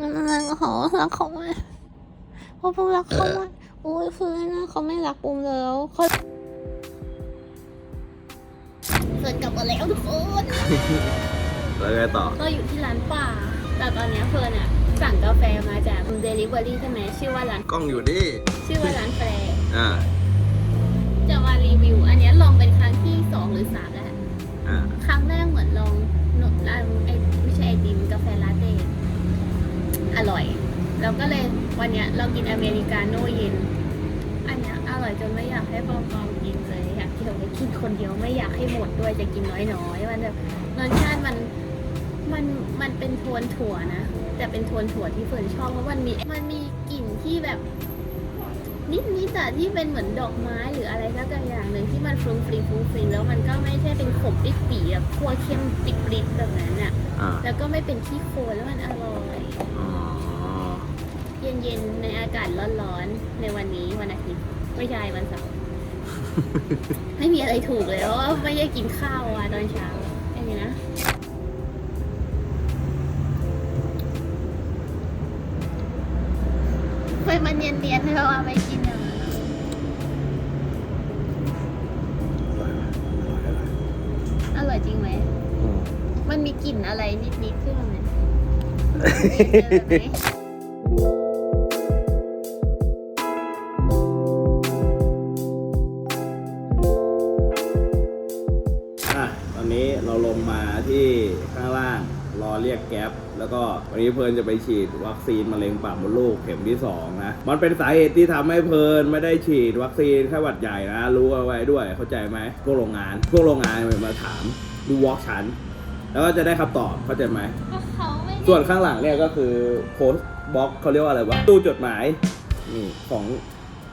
นั่นเขารักเขาไหมเพราะพวกรักเขาไหมโอ้ยคือนนะเขาไม่รักปุมแล้วเขาเกิดกลับมาแล้วทุกคนแล้วไงต่อก็อยู่ที่ร้านป่า แต่ตอนเนี้ยเฟิร์นอะสั่งกาแฟมาจากเดลิเวอรี่ใช่ไหมชื่อว่าร้านกล้องอยู่นี่ชื่อว่าร้านแฟร์อ่าจะมารีวิว อันเนี้ยลองเป็นครั้งที่สองหรือสามแล้วอ่าครั้งแรกเหมือนลองนมร้านไอ แล้วก็เลยวันเนี้ยเรากินอเมริกาโน่เย็น อันเนี้ยอร่อยจนไม่อยากให้ปอมปอมกินเลยอยากเก็บไว้กินคนเดียวไม่อยากให้หมดด้วยจะกินน้อยๆมันแบบรสชาติมันมันมันเป็นโทนถั่วนะ แต่เป็นโทนถั่วที่เฟิร์นชอบเพราะมันมีมันมีกลิ่นที่แบบนิดนิดแต่ที่เป็นเหมือนดอกไม้หรืออะไรสักอย่างหนึ่งที่มันฟรุ้งฟริ้งฟรุ้งฟริ้งแล้วมันก็ไม่ใช่เป็นขมปิดปีแบบคั่วเข้มปิดปริดแบบนั้นอะอ่าแล้วก็ไม่เป็นขี้โคลนแล้วมันอร่อยอ๋อ เย็นๆ ในอากาศร้อนๆ ในวันนี้วันอาทิตย์ไม่ใช่วันเสาร์ ไม่มีอะไรถูกเลยเพราะว่าไม่ได้กินข้าวอะตอนเช้าแค่นี้นะเฮ้ยมันเนียนๆเราเอาไปกินอะอร่อยจริงไหมอืมมันมีกลิ่นอะไรนิดๆขึ้นมาไหม เจอไหมอะ เรียกแก๊ปแล้วก็วันนี้เพลิร์นจะไปฉีดวัคซีนมะเร็งปากมดลูกเข็มที่สองนะมันเป็นสาเหตุที่ทำให้เพลิร์นไม่ได้ฉีดวัคซีนไข้หวัดใหญ่นะ รู้เอาไว้ด้วยเข้าใจไหมพวกโรงงานพวกโรงงานมาถามดูวอล์กฉันแล้วก็จะได้คำตอบเข้าใจไหมก็เขาไม่ได้ส่วนข้างหลังเนี่ยก็คือโพสต์บล็อกเขาเรียกว่าอะไรวะตู้จดหมายนี่ของ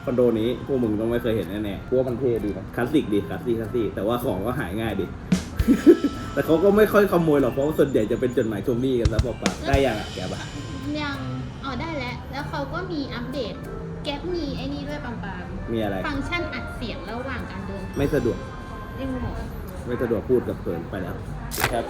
คอนโดนี้พวกมึงต้องไม่เคยเห็นแน่ๆพวกมันเท่ดีนะคลาสสิกดีคลาสสิกคลาสสิกแต่ว่าของก็หายง่ายดี แต่เขาก็ไม่ค่อยขโมยหรอกเพราะว่าส่วนใหญ่จะเป็นจดหมายทวงหนี้กันซะเปล่าๆได้ยังอะแกปะยังอ๋อได้แล้ว แล้วเขาก็มีอัปเดต แก๊ปมีไอ้นี่ด้วยปังปังมีอะไร ฟังก์ชันอัดเสียงระหว่างการเดินไม่สะดวกจริงเหรอไม่สะดวกพูดกับเพลินไปแล้วครับ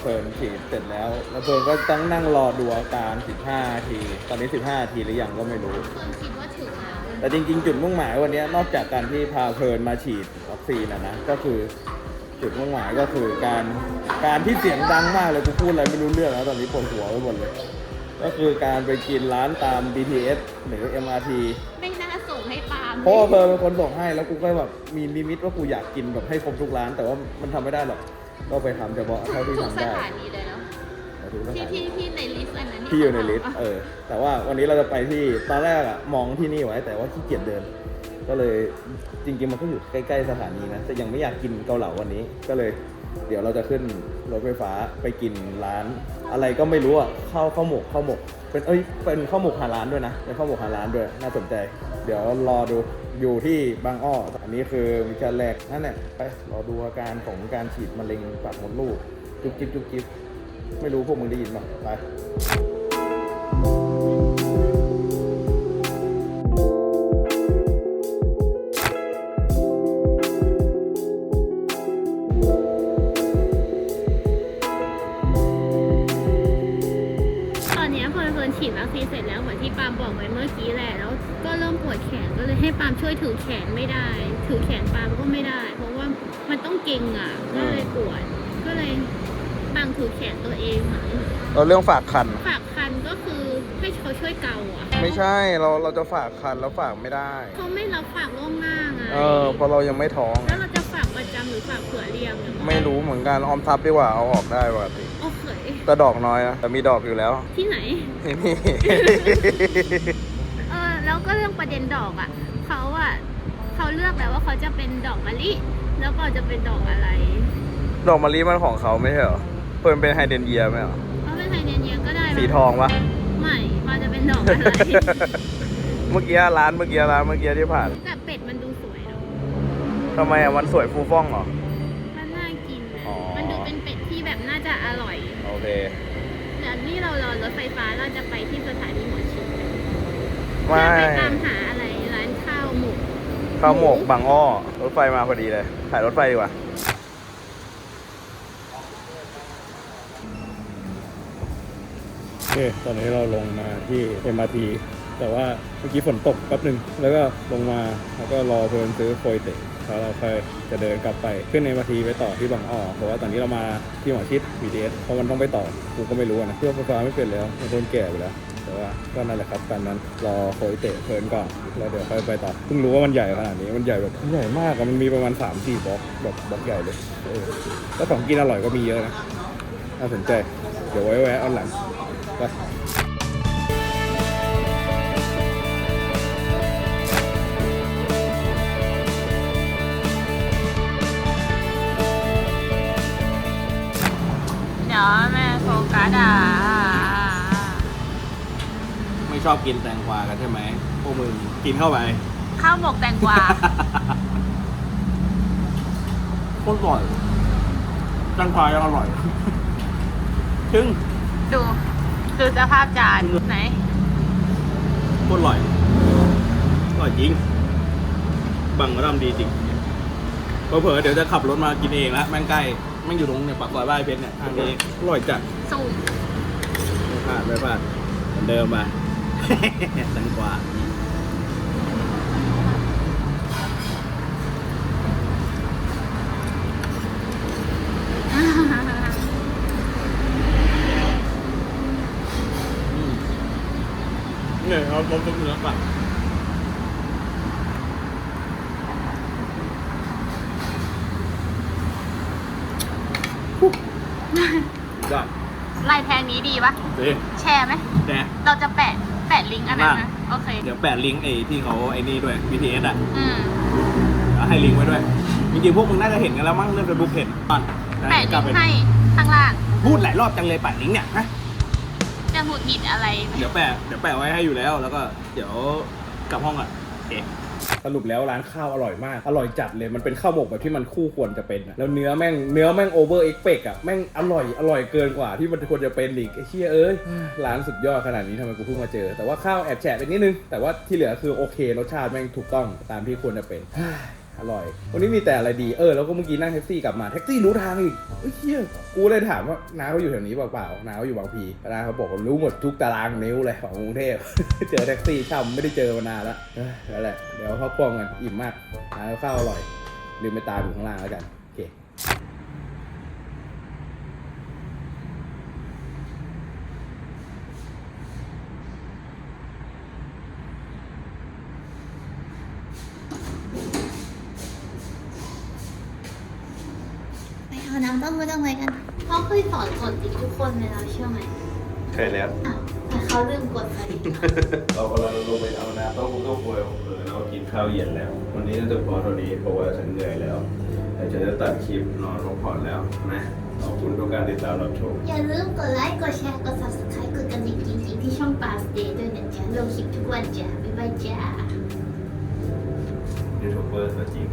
เพลินฉีดเสร็จแล้ว แล้วเพลินก็ต้องนั่งรอดูอาการ 15นาที ตอนนี้ 15นาทีหรือยังก็ไม่รู้คนคิดว่าถึงแล้วแต่จริงๆ จุดมุ่งหมายวันนี้นอกจากการที่พาเพลินมาฉีดวัคซีนนะนะก็คือ จุดมุ่งหมายก็คือการการที่เสียงดังมากเลยกูพูดอะไรไม่รู้เรื่องแล้วตอนนี้ปวดหัวไปหมดเลย ก็คือการไปกินร้านตาม BTS หรือ MRT ไม่น่าส่งให้ปาล์มเพราะว่าเพลินเป็นคนส่งให้แล้วกูก็แบบมีลิมิตว่ากูอยากกินแบบให้ครบทุกร้าน แต่ว่ามันทำไม่ได้หรอกก็ไปทำเฉพาะเท่าที่ทุกทำสได้ถานีเลยเนาะแต่ทุกสที่ถานีที่ที่ในลิสต์อันนั้นที่อยู่ในลิสต์ขาบกเออ แต่ว่าวันนี้เราจะไปที่ ตอนแรกอะมองที่นี่ไว้ แต่ว่าขี้เกียจเดิน ก็เลยจริงๆมันก็อยู่ใกล้ๆสถานีนะแต่ยังไม่อยากกินเกาเหลาวันนี้ ก็เลย เดี๋ยวเราจะขึ้นรถไฟฟ้าไปกินร้าน อะไรก็ไม่รู้อะข้าวข้าวหมกข้าวหมก เป็นเอ้ยเป็นข้าวหมกหาร้านด้วยนะเป็นข้าวหมกหาร้านด้วยน่าสนใจ เดี๋ยวรอดูอยู่ที่บางอ้ออันนี้คือมิชชั่นแรกนั่นแหละไปรอดูอาการของการฉีดมะเร็งปากมดลูกจุ๊บจิ๊บจุ๊บจิ๊บไม่รู้พวกมึงได้ยินป่ะไป ฉีดวัคซีนเสร็จแล้วเหมือนที่ปาล์มบอกไว้เมื่อกี้แหละแล้วก็เริ่มปวดแขนก็เลยให้ปาล์มช่วยถือแขนไม่ได้ ถือแขนปาล์มก็ไม่ได้ เพราะว่ามันต้องเก่งอะ ก็เลยปวดก็เลยปาล์มถือแขนตัวเองค่ะเราเรื่องฝากคัน ฝากคันก็คือให้เขาช่วยเกาอะไม่ใช่เราเราจะฝากคันแล้วฝากไม่ได้เขาไม่รับฝากล่วงหน้าไงเออเพราะเรายังไม่ท้องแล้วเราจะฝากประจำหรือฝากเผื่อเรียงเนี่ยไม่รู้เหมือนกันออมทรัพย์ดีกว่าเอาออกได้ปกติโอเค แต่ดอกน้อยนะแต่มีดอกอยู่แล้วที่ไหนนี่นี่เออแล้วก็เรื่องประเด็นดอกอะเขาอะเขาเลือกแล้วว่าเขาจะเป็นดอกมะลิแล้วก็จะเป็นดอกอะไรดอกมะลิมันของเขาไม่ใช่เหรอเพิ่นเป็นไฮเดรนเยียไหมเหรอเพราะเป็นไฮเดรนเยียก็ได้นะสีทองปะไม่มันจะเป็นดอกอะไรเมื่อกี้ร้านเมื่อกี้ร้านเมื่อกี้ที่ผ่านแต่เป็ดมันดูสวยเนาะทำไมอะมันสวยฟูฟ่องเหรอ เคเดี๋ยวนี่เรารอรถไฟฟ้าเราจะไปที่สถานีหัวชิดไม่จะไปตามหาอะไรร้านข้าวหมูข้าวหมกบางอ้อ รถไฟมาพอดีเลย ถ่ายรถไฟดีกว่าเค ตอนนี้เราลงมาที่ MRT แต่ว่าเมื่อกี้ฝนตกแป๊บหนึ่งแล้วก็ลงมาแล้วก็รอเพื่อนซื้อโคยเตะแล้วเราค่อยจะเดินกลับไปขึ้น MRT ไปต่อที่บางอ้อเพราะว่าตอนนี้เรามาที่หมอชิด BTS เพราะมันต้องไปต่อกูก็ไม่รู้นะเครื่องไฟฟ้าไม่เป็นแล้วเป็นคนแก่ไปแล้วแต่ว่าก็นั่นแหละครับตามนั้นรอโคยเตะเพลินก่อนแล้วเดี๋ยวค่อยไปต่อเพิ่งรู้ว่ามันใหญ่ขนาดนี้มันใหญ่แบบใหญ่มากอะมันมีประมาณ3 4บล็อกแบบบล็อกใหญ่เลยเออแล้วของกินอร่อยก็มีเยอะนะน่าสนใจเดี๋ยวไว้แวะเอาหลังไป เดี๋ยวแม่โฟกัสอะไม่ชอบกินแตงกวากันใช่ไหมพวกมึงกินเข้าไปข้าวหมกแตงกวาโคตรอร่อยแตงกวายังอร่อยถึงดูดูสภาพจานไหนโคตรอร่อยอร่อยจริง บังก็ทำดีจริงเผลอๆเดี๋ยวจะขับรถมากินเองละแม่งใกล้แม่งอยู่ตรงเนี่ยปากซอยบ้านเพชรเนี่ยทางนี้อร่อยจัดสูงไม่พลาดไม่พลาดเหมือนเดิมมา แตงกวาเนี่ยเอาต้มต้มเนื้อก่อนได้ ลายแทงนี้ดี ปะสิแชร์ไหมแต่ เราจะแปะแปะลิงก์อันนั้นนะโอเคเดี๋ยวแปะลิงก์ไอ้ที่เขาไอ้นี่ด้วย BTS อะอืมเดี๋ยวให้ลิงก์ไว้ด้วยจริงๆพวกมึงน่าจะเห็นกันแล้วมั้งเรื่องเฟซบุ๊กเห็นตอนแปะลิงก์ให้ข้างล่างพูดหลายรอบจังเลยแปะลิงก์เนี่ยนะจะหงุดหงิดอะไรเดี๋ยวแปะเดี๋ยวแปะไว้ให้อยู่แล้ว แล้วก็เดี๋ยวกลับห้องอะโอ เคสรุปแล้วร้านข้าวอร่อยมาก อร่อยจัดเลยมันเป็นข้าวหมกแบบที่มันคู่ควรจะเป็นอะแล้วเนื้อแม่งเนื้อแม่งโอเวอร์เอ็กเปกอะแม่งอร่อยอร่อยเกินกว่าที่มันควรจะเป็นอีกไอ้เชี่ยเอ้ยร้านสุดยอดขนาดนี้ทำไมกูเพิ่งมาเจอ แต่ว่าข้าวแอบแฉะไปนิดนึง แต่ว่าที่เหลือคือโอเครสชาติแม่งถูกต้องตามที่ควรจะเป็น อร่อย วันนี้มีแต่อะไรดี เออ แล้วก็เมื่อกี้นั่งแท็กซี่กลับมา แท็กซี่รู้ทางอีกเฮ้ยเฮียกูเลยถามว่าน้าเขาอยู่แถวนี้เปล่าๆน้าเขาอยู่บางพีน้าเขาบอกว่ารู้หมดทุกตารางนิ้วเลยของกรุงเทพ เจอแท็กซี่ช่ำไม่ได้เจอมานานละเอ้ยนั่นแหละ เดี๋ยวพักผ่อนกัน อิ่มมากร้านข้าวอร่อย ลืมไปตามอยู่ข้างล่างแล้วกัน โอเค เอาน้ำต้มมือตรงไหนกันเขาเคยสอนกดติดทุกคนเลยเราเชื่อไหมเคยแล้ว อ้าวแต่เขาลืมกดพอดีเรากำลังลงไปเอาน้ำเต้าหู้เต้าหวยของเธอแล้วก็กินข้าวเย็นแล้ว วันนี้น่าจะพอเท่านี้เพราะว่าฉันเหนื่อยแล้วแต่ฉันจะตัดคลิปนอนพักผ่อนแล้วนะขอบคุณทุกการติดตามรับชม อย่าลืมกดไลค์ กดแชร์ กด subscribe กดกระดิ่งจริงๆที่ช่องปาสเดย์ด้วยนะจ๊ะลงคลิปทุกวันจ้ะบ๊ายบายจ้ายูทูบเบอร์ตัวจริง